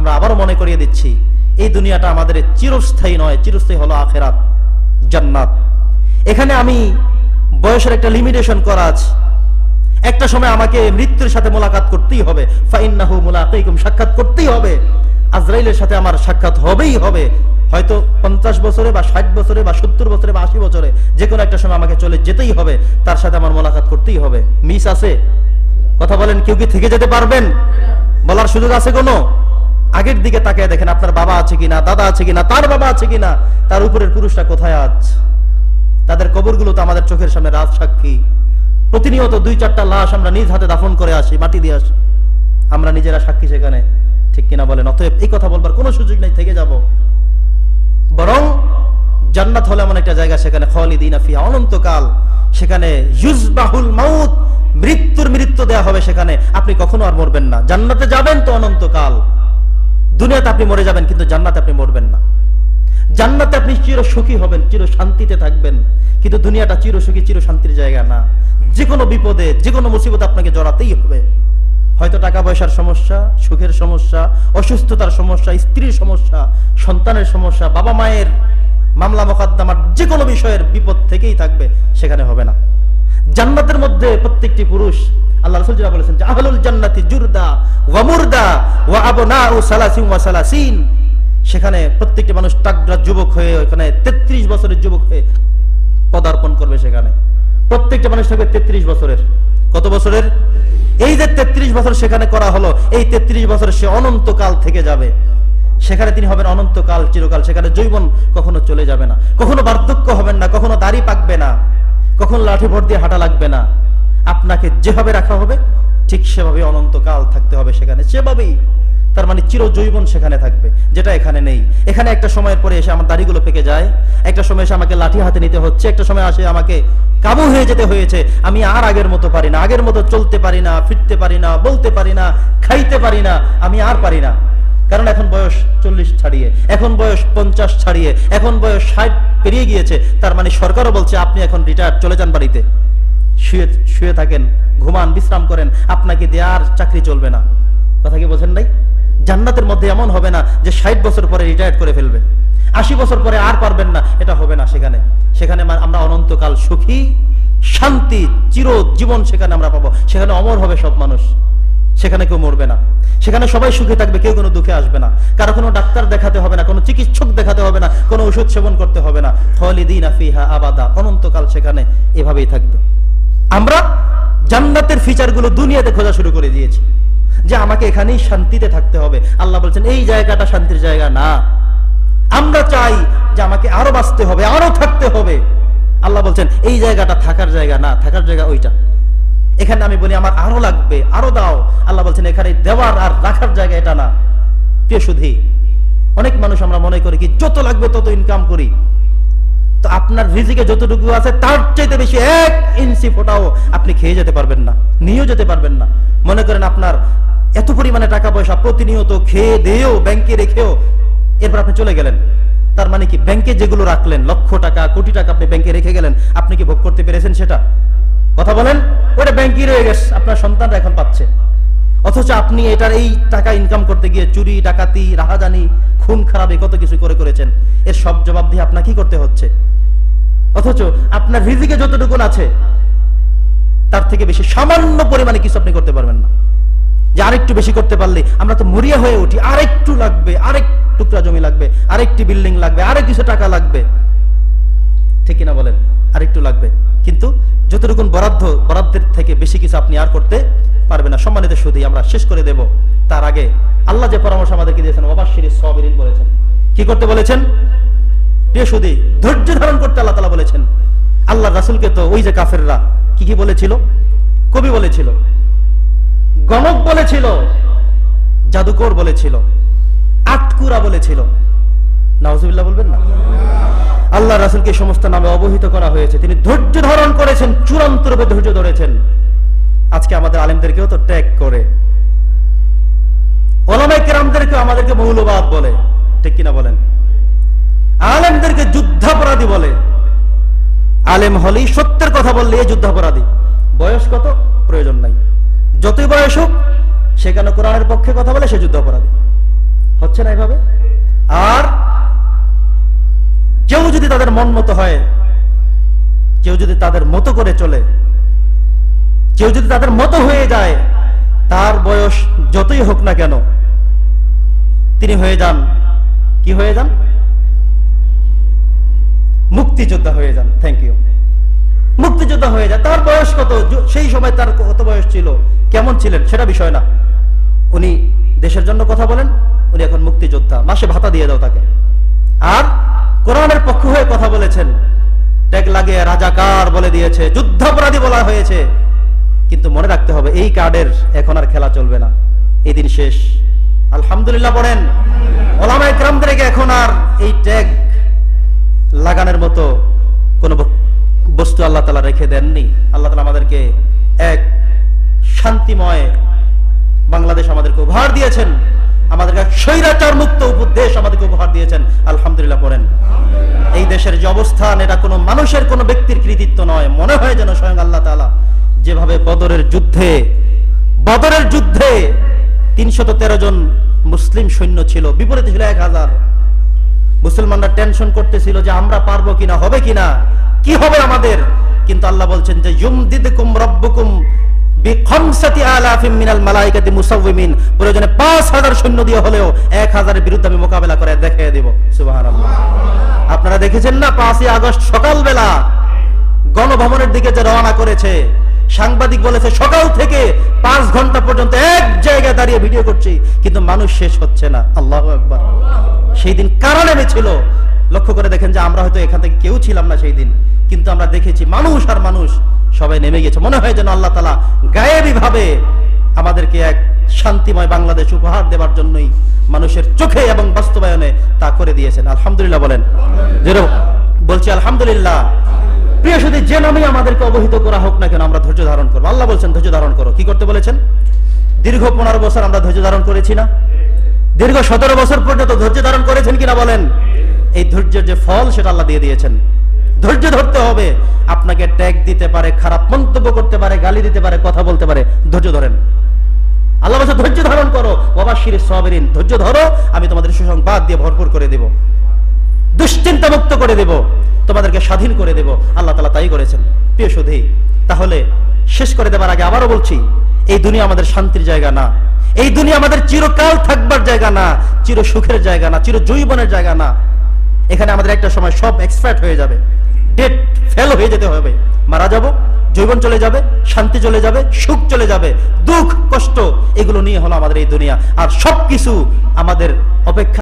আমরা আবারও মনে করিয়ে দিচ্ছি, এই দুনিয়াটা আমাদের চিরস্থায়ী নয়, চিরস্থায়ী হলো আখেরাত, জান্নাত। এখানে আমি বয়সের একটা লিমিটেশন করা আছে। একটা সময় আমাকে মৃত্যুর সাথে মোলাকাত করতেই হবে। ফাইন্নাহু মুলাকাইকুম সাক্ষাৎ করতেই হবে। আজরাইলের সাথে আমার সাক্ষাৎ হবেই হবে। হয়তো পঞ্চাশ বছরে বা ষাট বছরে বা সত্তর বছরে বা আশি বছরে যে কোনো একটা সময় আমাকে চলে যেতেই হবে। তার সাথে আমার মোলাকাত করতেই হবে। মিস আছে? কথা বলেন, কেউ কি থেকে যেতে পারবেন? বলার সুযোগ আছে কোনো? আগের দিকে তাকিয়ে দেখেন আপনার বাবা আছে কিনা, দাদা আছে কিনা, তার বাবা আছে কিনা, তার উপরের পুরুষটা কোথায় আছে তাদের কবরগুলো তো আমাদের চোখের সামনে রাজ সাক্ষী। প্রতিনিয়ত দুই চারটা লাশ আমরা নিজ হাতে দাফন করে আসি, মাটি দিয়ে আসি। আমরা নিজেরা সাক্ষী সেখানে, ঠিক কিনা বলেন? অতএব এই কথা বলবার কোনো সুযোগ নেই, থেকে যাব। বরং জান্নাত হলে এমন একটা জায়গা সেখানে খালিদিন ফিহা, অনন্তকাল সেখানে ইউজবাহুল মাউত, মৃত্যুর মৃত্যু দেয়া হবে সেখানে। আপনি কখনো আর মরবেন না। জান্নাতে যাবেন তো অনন্তকাল। দুনিয়াতে আপনি মরে যাবেন, কিন্তু জান্নাতে আপনি মরবেন না। জান্নাতে আপনি চির সুখী হবেন চির শান্তিতে থাকবেন, কিন্তু দুনিয়াটা চির সুখী চির শান্তির জায়গা না। যে কোনো বিপদে যে কোনো মুসিবত আপনাকে জড়াতেই হবে। হয়তো টাকা পয়সার সমস্যা, সুখের সমস্যা, অসুস্থতার সমস্যা, স্ত্রীর সমস্যা, সন্তানের সমস্যা, বাবা মায়ের মামলা মোকদ্দমার যে কোনো বিষয়ের বিপদ থেকেই থাকবে, সেখানে হবে না। জান্নাতের মধ্যে প্রত্যেকটি পুরুষ আল্লাহ রাসূল যেটা বলেছেন যে আহলুল জান্নাতি জুরদা ওয়া মুরদা ওয়া আবনাউ সালাসিন ওয়া সালাসিন। সেখানে প্রত্যেকটি মানুষ তাগড়া যুবক হয়ে ওখানে 33 বছরের যুবক হয়ে পদার্পণ করবে সেখানে। প্রত্যেকটা মানুষ থাকবে 33 বছরের। কত বছরের? এই যে 33 বছর সেখানে করা হলো, এই 33 বছর সে অনন্তকাল থেকে যাবে। সেখানে তিনি হবেন অনন্তকাল, চিরকাল। সেখানে জৈবন কখনো চলে যাবে না। কখনো বার্ধক্য হবেন না, কখনো দাড়ি পাকবে না, কখনো লাঠি ভর দিয়ে হাঁটা লাগবে না। আপনাকে যেভাবে রাখা হবে, ঠিক সেভাবে অনন্তকাল থাকতে হবে সেখানে। সেভাবেই, তার মানে চিরজৈবন সেখানে থাকবে, যেটা এখানে নেই। এখানে একটা সময়ের পরে এসে আমার দাড়িগুলো পেকে যায়, একটা সময় এসে আমাকে লাঠি হাতে নিতে হচ্ছে, একটা সময় আসে আমাকে কাবু হয়ে যেতে হয়েছে, আমি আর আগের মতো পারি না, আগের মতো চলতে পারি না, ফিরতে পারি না, বলতে পারি না, খাইতে পারি না, আমি আর পারি না। কারণ এখন বয়স চল্লিশ ছাড়িয়ে, এখন বয়স পঞ্চাশ ছাড়িয়ে, এখন বয়স ষাট পেরিয়ে গিয়েছে, তার মানে সরকারও বলছে, আপনি এখন রিটায়ার চলে যান বাড়িতে। শুয়ে শুয়ে থাকেন, ঘুমান, বিশ্রাম করেন, আপনাকে দিয়ে আর চাকরি চলবে না। কথা কি বোঝেন নাই? জান্নাতের মধ্যে এমন হবে না যে ষাট বছর পরে রিটায়ার করে ফেলবে। আশি বছর পরে আর পারবেন না, এটা হবে না সেখানে। সেখানে আমরা অনন্তকাল সুখী, শান্তি চির জীবন সেখানে আমরা পাবো। সেখানে অমর হবে সব মানুষ। সেখানে কেউ মরবে না। সেখানে সবাই সুখে থাকবে, কেউ কোনো দুঃখে আসবে না। কারও কোনো ডাক্তার দেখাতে হবে না, কোনো চিকিৎসক দেখাতে হবে না, কোনো ওষুধ সেবন করতে হবে না। হলিদিন আফিহা আবাদা। অনন্তকাল সেখানে এভাবেই থাকবে। আমরা জান্নাতের ফিচারগুলো দুনিয়াতে খোঁজা শুরু করে দিয়েছি। যে আমাকে এখানেই শান্তিতে থাকতে হবে। আল্লাহ বলছেন, এই জায়গাটা শান্তির জায়গা না। আমরা চাই যে আমাকে আরও বাঁচতে হবে, আরও থাকতে হবে। আল্লাহ বলছেন, এই জায়গাটা থাকার জায়গা না, থাকার জায়গা ওইটা। এখানে আমি বলি, আমার আরও লাগবে, আরও দাও। আল্লাহ বলছেন, এখানে দেওয়ার আর রাখার জায়গা এটা না। সুধী, অনেক মানুষ আমরা মনে করি কি, যত লাগবে তত ইনকাম করি। তো আপনার রিজিকে যতটুকু আছে, তার চাইতে বেশি এক ইঞ্চি ফোটাও আপনি খেয়ে যেতে পারবেন না, নিয়েও যেতে পারবেন না। মনে করেন আপনার এত পরিমাণে টাকা পয়সা প্রতিনিয়ত খেয়ে দিয়েও, ব্যাংকে রেখেও, এরপর আপনি চলে গেলেন। তার মানে কি, ব্যাংকে যেগুলো রাখলেন, লক্ষ টাকা, কোটি টাকা আপনি ব্যাংকে রেখে গেলেন, আপনি কি ভোগ করতে পেরেছেন সেটা? কথা বলেন, ওটা ব্যাংকে রয়ে গেছে, আপনার সন্তানরা এখন পাচ্ছে। অথচ আপনি এটার এই টাকা ইনকাম করতে গিয়ে চুরি, ডাকাতি, রাহাজানি, খুন, খারাপে কত কিছু করে করেছেন? এর সব জবাব দিয়ে আপনার কি করতে হচ্ছে? অথচ আপনার রিজিকে যতটুকুন আছে, তার থেকে বেশি সামান্য পরিমাণে কিছু আপনি করতে পারবেন না। যে আরেকটু বেশি করতে পারলে আমরা তো মরিয়া হয়ে উঠি। আরেকটু লাগবে, আরেক টুকরা জমি লাগবে, আরেকটি বিল্ডিং লাগবে, আরেক কিছু টাকা লাগবে। ঠিক কিনা বলেন? আরেকটু লাগবে। কিন্তু যতটুকুন বরাদ্দ, বরাদ্দের থেকে বেশি কিছু আপনি আর করতে পারবেন না। সম্মানিত শুধু আমরা শেষ করে দেব। তার আগে আল্লাহ যে পরামর্শ আমাদেরকে দিয়েছেন অবাশির সবিরিন বলেছেন। কি করতে বলেছেন? প্রিয় সুদী ধৈর্য ধারণ করতে আল্লাহ তালা বলেছেন। আল্লাহ রাসুলকে তো ওই যে কাফেররা কি কি বলেছিল? কবি বলেছিল, গণক বলেছিল, জাদুকর বলেছিল, আটকুরা বলেছিল। নাউজুবিল্লাহ বলবেন না? আল্লাহ রাসুলকে সমস্ত নামে অবহিত করা হয়েছে। তিনি ধৈর্য ধারণ করেছেন, চূড়ান্ত রূপে ধৈর্য ধরেছেন। আজকে আমাদের আলেমদেরকেও তো ট্যাগ করে। ওলামাই আমাদেরকে মৌলবাদ বলে। ঠিক কিনা বলেন? আলেমদেরকে যুদ্ধাপরাধী বলে। আলেম হলেই সত্যের কথা বললে এ যুদ্ধাপরাধী। বয়স কত? প্রয়োজন নাই। যতই বয়স হোক সেখানে কোরআনের পক্ষে কথা বলে? সে যুদ্ধাপরাধী। হচ্ছে না এভাবে? আর কেউ যদি তাদের মন মতো হয়, কেউ যদি তাদের মতো করে চলে কেউ যদি তাদের মতো হয়ে যায়, তার বয়স যতই হোক না কেন, তিনি হয়ে যান। কি হয়ে যান? মুক্তিযোদ্ধা হয়ে যান। থ্যাংক ইউ মুক্তিযোদ্ধা হয়ে যায় তার বয়স কত? সেই সময় তার কত বয়স ছিল? কেমন ছিলেন? সেটা বিষয় না। উনি দেশের জন্য কথা বলেন, উনি এখন মুক্তিযোদ্ধা। মাসে ভাতা দিয়ে দাও তাকে। আর কোরআনের পক্ষ হয়ে কথা বলেছেন। ট্যাগ লাগিয়ে রাজাকার বলে দিয়েছে। যুদ্ধাপরাধী বলা হয়েছে। কিন্তু মনে রাখতে হবে, এই কার্ডের এখন আর খেলা চলবে না। এই দিন শেষ। আলহামদুলিল্লাহ পড়েন ওলামায় ক্রামদেরকে এখন আর এই ট্যাগ লাগানোর মতো কোনো বস্তু আল্লাহ তালা রেখে দেননি। আল্লাহ তালা আমাদেরকে এক শান্তিময় বাংলাদেশ আমাদেরকে উপহার দিয়েছেন। আমাদেরকে স্বৈরাচার মুক্ত উপদেশ আমাদেরকে উপহার দিয়েছেন। আলহামদুলিল্লাহ পড়েন এই দেশের যে অবস্থান, এটা কোনো মানুষের, কোনো ব্যক্তির কৃতিত্ব নয়। মনে হয় যেন স্বয়ং আল্লাহ তালা যেভাবে বদরের যুদ্ধে বদরের যুদ্ধে তিনশত তেরো জন মুসলিম সৈন্য ছিল, বিপরীতে ছিল এক হাজার। মুসলমানরা টেনশন করতেছিল যে আমরা পারব কিনা, হবে কিনা, কি হবে আমাদের? কিন্তু আল্লাহ বলছেন যে, ইউমদিদকুম রব্বুকুম প্রয়োজনে 5000 সৈন্য দিয়ে হলেও 1000 এর বিরুদ্ধে আমি মোকাবেলা করে দেখিয়ে আপনারা দেখেছেন না, পাঁচই আগস্ট সকালবেলা গণভবনের দিকে যে রওনা করেছে সাংবাদিক বলেছে, সকাল থেকে পাঁচ ঘণ্টা পর্যন্ত এক জায়গায় দাঁড়িয়ে ভিডিও করছি, কিন্তু মানুষ শেষ হচ্ছে না। আল্লাহ একবার সেই দিন কারা নেমেছিল? লক্ষ্য করে দেখেন যে আমরা হয়তো এখান থেকে কেউ ছিলাম না সেই দিন, কিন্তু আমরা দেখেছি মানুষ আর মানুষ সবাই নেমে গেছে। মনে হয় যেন আল্লাহ তালা গায়েবী ভাবে আমাদেরকে এক শান্তিময় বাংলাদেশ উপহার দেওয়ার জন্যই মানুষের চোখে এবং বাস্তবায়নে তা করে দিয়েছেন। আলহামদুলিল্লাহ বলেন। যেরকম বলছি, আলহামদুলিল্লাহ। প্রিয় শুধু যে নামে আমাদেরকে অবহিত করা হোক না কেন, আমরা ধৈর্য ধারণ করব। আল্লাহ বলছেন, ধৈর্য ধারণ করো। কি করতে বলেছেন? দীর্ঘ পনেরো বছর আমরা ধৈর্য ধারণ করেছি না? দীর্ঘ সতেরো বছর পর্যন্ত ধৈর্য ধারণ করেছেন কিনা বলেন? এই ধৈর্যের যে ফল, সেটা আল্লাহ দিয়ে দিয়েছেন। ধৈর্য ধরতে হবে। আপনাকে ট্যাগ দিতে পারে, খারাপ মন্তব্য করতে পারে, গালি দিতে পারে, কথা বলতে পারে। ধৈর্য ধরেন। আল্লাহ বলছে ধৈর্য ধারণ করো। বাবা শির সবেরিন, ধৈর্য ধরো। আমি তোমাদের সুসংবাদ দিয়ে ভরপুর করে দেব। দুশ্চিন্তা মুক্ত করে দেব। তোমাদেরকে স্বাধীন করে দেব। আল্লাহ তালা তাই করেছেন। প্রিয় সুধী, তাহলে শেষ করে দেবার আগে আবারও বলছি, এই দুনিয়া আমাদের শান্তির জায়গা না। এই দুনিয়া আমাদের চিরকাল থাকবার জায়গা না, চির সুখের জায়গা না, চির জৈবনের জায়গা না। এখানে আমাদের একটা সময় সব এক্সপার্ট হয়ে যাবে। ডেট ফেল হয়ে যেতে হবে। মারা যাব, জৈবন চলে যাবে, শান্তি চলে যাবে, সুখ চলে যাবে, দুঃখ, কষ্ট, এগুলো নিয়ে হলো আমাদের এই দুনিয়া। আর সবকিছু আমাদের অপেক্ষা